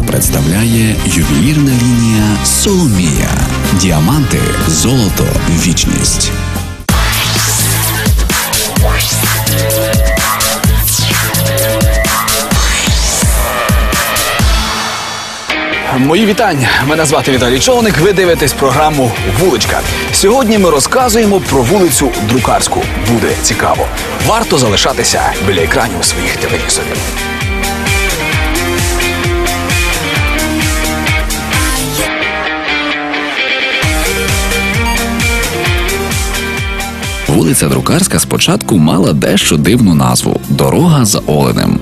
програму представляє ювелірна лінія Соломія. Діаманти, золото, вічність. Мої вітання. Мене звати Віталій Човник. Ви дивитесь програму Вуличка. Сьогодні ми розказуємо про вулицю Друкарську. Буде цікаво. Варто залишатися біля екранів своїх телевізорів. Вулиця Друкарська спочатку мала дещо дивну назву Дорога за Оленем.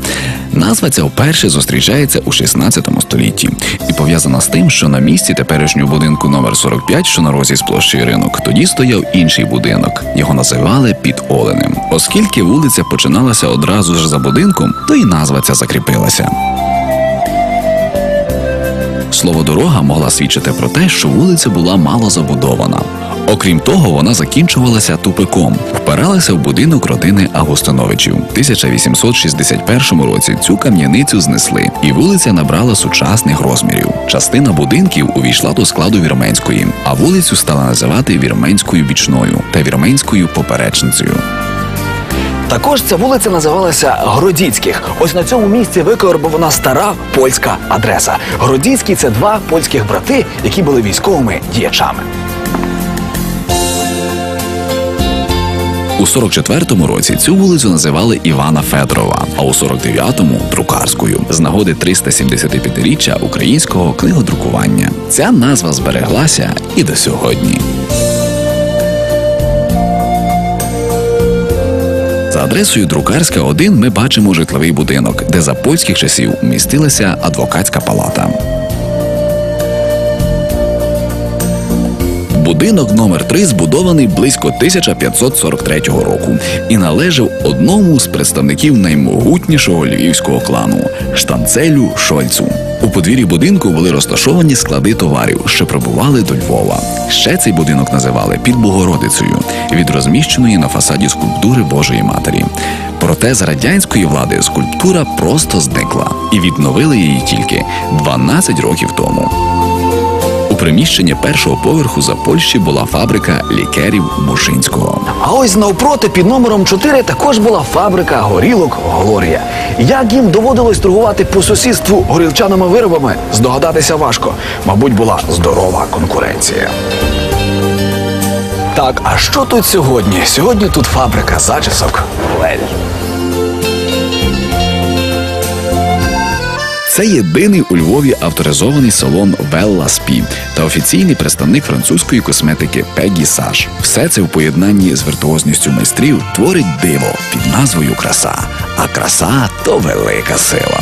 Назва ця вперше зустрічається у 16 столітті і пов'язана з тим, що на місці теперішнього будинку номер 45, що на розі з площі ринок, тоді стояв інший будинок. Його називали під Оленем. Оскільки вулиця починалася одразу ж за будинком, то і назва ця закріпилася. Слово дорога могла свідчити про те, що вулиця була мало забудована. Окрім того, вона закінчувалася тупиком, впиралася в будинок родини Агустиновичів. У 1861 році цю кам'яницю знесли, і вулиця набрала сучасних розмірів. Частина будинків увійшла до складу вірменської, а вулицю стала називати вірменською бічною та вірменською поперечницею. Також ця вулиця називалася Гродіцьких. Ось на цьому місці викорбована стара польська адреса. Гродіцькі це два польських брати, які були військовими діячами. У 44-му році цю вулицю називали Івана Федорова, а у 49-му – Друкарською з нагоди 375-річчя українського книгодрукування. Ця назва збереглася і до сьогодні. За адресою Друкарська 1 ми бачимо житловий будинок, де за польських часів містилася адвокатська палата. Будинок номер 3 збудований близько 1543 року і належав одному з представників наймогутнішого львівського клану штанцелю Шольцу. У подвір'ї будинку були розташовані склади товарів, що прибували до Львова. Ще цей будинок називали під Богородицею від розміщеної на фасаді скульптури Божої Матері. Проте з радянської влади скульптура просто зникла і відновили її тільки 12 років тому. У приміщенні першого поверху за Польщі була фабрика лікерів Мушинського. А ось навпроти під номером 4 також була фабрика горілок Глорія. Як їм доводилось торгувати по сусідству горілчаними виробами, здогадатися важко. Мабуть, була здорова конкуренція. Так, а що тут сьогодні? Сьогодні тут фабрика зачісок Лель. Це єдиний у Львові авторизований салон Велла Спі та офіційний представник французької косметики Пегі Саш. Все це в поєднанні з віртуозністю майстрів творить диво під назвою Краса. А краса то велика сила.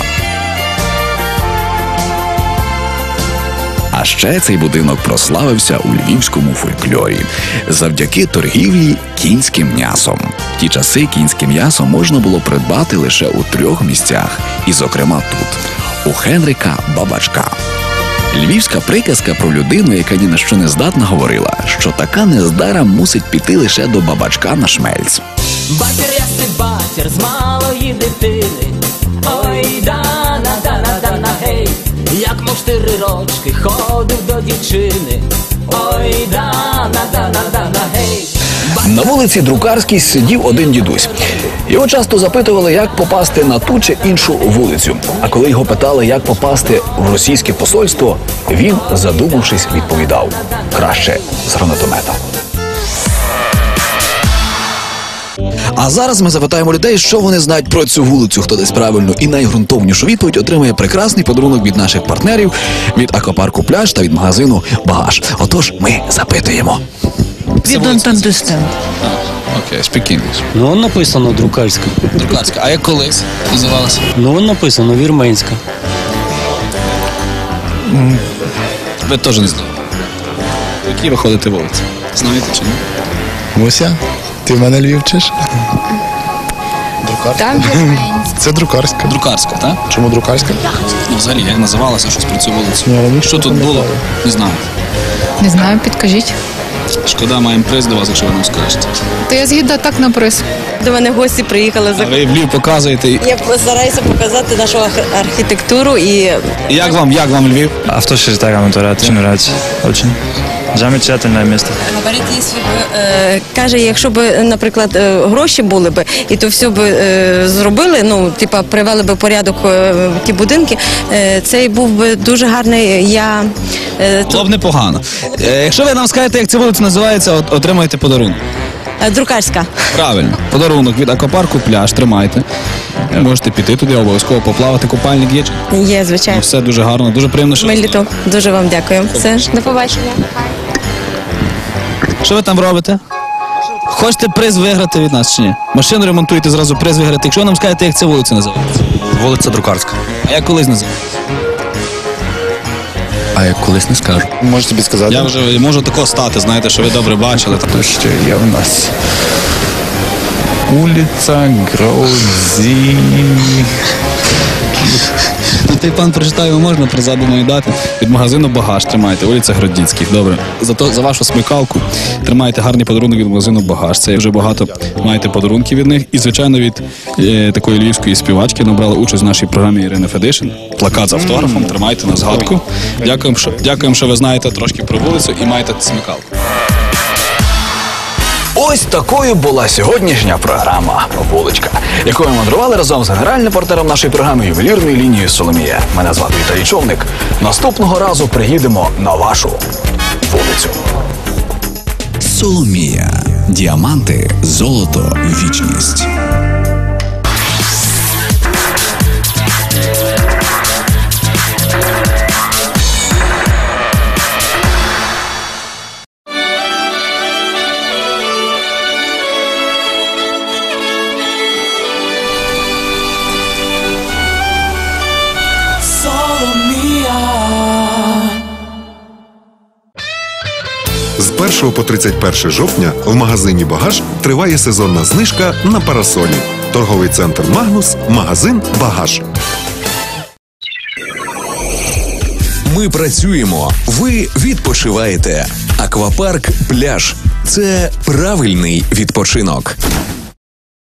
А ще цей будинок прославився у львівському фольклорі завдяки торгівлі кінським м'ясом. В ті часи кінське м'ясо можна було придбати лише у трьох місцях, і, зокрема, тут у Хенрика Бабачка. Львівська приказка про людину, яка ні на що не здатна, говорила, що така нездара мусить піти лише до бабачка на шмельц. Батір ясний батір з малої дитини. Ой, дана, дана, дана, гей, як мов чотири рочки ходив до дівчини. Ой, дана, дана, дана, гей. На вулиці Друкарській сидів один дідусь. Його часто запитували, як попасти на ту чи іншу вулицю. А коли його питали, як попасти в російське посольство, він, задумавшись, відповідав краще з гранатомета. А зараз ми запитаємо людей, що вони знають про цю вулицю. Хто дасть правильну і найґрунтовнішу відповідь отримає прекрасний подарунок від наших партнерів від аквапарку пляж та від магазину Багаж. Отож, ми запитуємо. Understand. Окей, speak Ну, он написано друкарська. Друкарська. А як колись називалася? Ну, он написано вірменська. Ви теж не знаєте. По якій ви ходите вулиці? Знаєте чи ні? Муся, ти в мене Львів вчиш? Друкарська? Там вірменська. Це друкарська. Друкарська, так? Чому друкарська? Ну, взагалі, як називалася щось про цю вулицю? Ні, раніше Що тут було? пам'ятаю. Не знаю. Не знаю, підкажіть. Шкода, маємо приз до вас, якщо ви нам скажете. То я згідна так на приз. До мене гості приїхали А за ви в Львів показуєте. Я постараюся показати нашу архітектуру і Як вам, як вам Львів? Авто Шеретара Моторат. Очень нравится. Очень. Замечательное место. говорить, якщо б е, каже, якщо б, наприклад, е, гроші були б, і то все б е, зробили, ну типа привели б порядок е, в ті будинки, е, цей був би дуже гарний. Я е, Було б непогано. Е, Якщо ви нам скажете, як ця вулиця називається, от, отримаєте подарунок. е, друкарська. Правильно. Подарунок від аквапарку пляж, тримайте. Можете піти туди, обов'язково поплавати, купальник є. Є, Ну, звичайно. Все дуже гарно, дуже приємно, що. Ми літо. Дуже вам дякую. Все, до побачення. Що ви там робите? Хочете приз виграти від нас чи ні? Машину ремонтуєте зразу приз виграти. Якщо ви нам скажете, як ця вулиця називається. Вулиця Друкарська. А як колись називається? А як колись не скажу. Можу тобі сказати? Я вже можу тако стати, знаєте, що ви добре бачили. То що є в нас? Улиця Гроузі. Той пан прочитає, йому можна призаду маю дати. Від магазину багаж тримайте, вулиця Гродінських. Добре. Зато за вашу смикалку тримайте гарний подарунок від магазину багаж. Це вже багато маєте подарунків від них. І, звичайно, від е, такої львівської співачки набрали участь в нашій програмі Ірини Федишин. Плакат з автографом. Тримайте на згадку. Дякуємо, що дякуємо, що ви знаєте трошки про вулицю і маєте смикалку. Ось такою була сьогоднішня програма Вуличка, якою мандрували разом з генеральним партнером нашої програми ювелірної лінії Соломія. Мене звати Віталій Човник. Наступного разу приїдемо на вашу вулицю. Соломія. Діаманти, золото, вічність. 1 по 31 жовтня в магазині Багаж триває сезонна знижка на парасолі. Торговий центр Магнус, магазин Багаж. Ми працюємо, ви відпочиваєте. Аквапарк пляж це правильний відпочинок.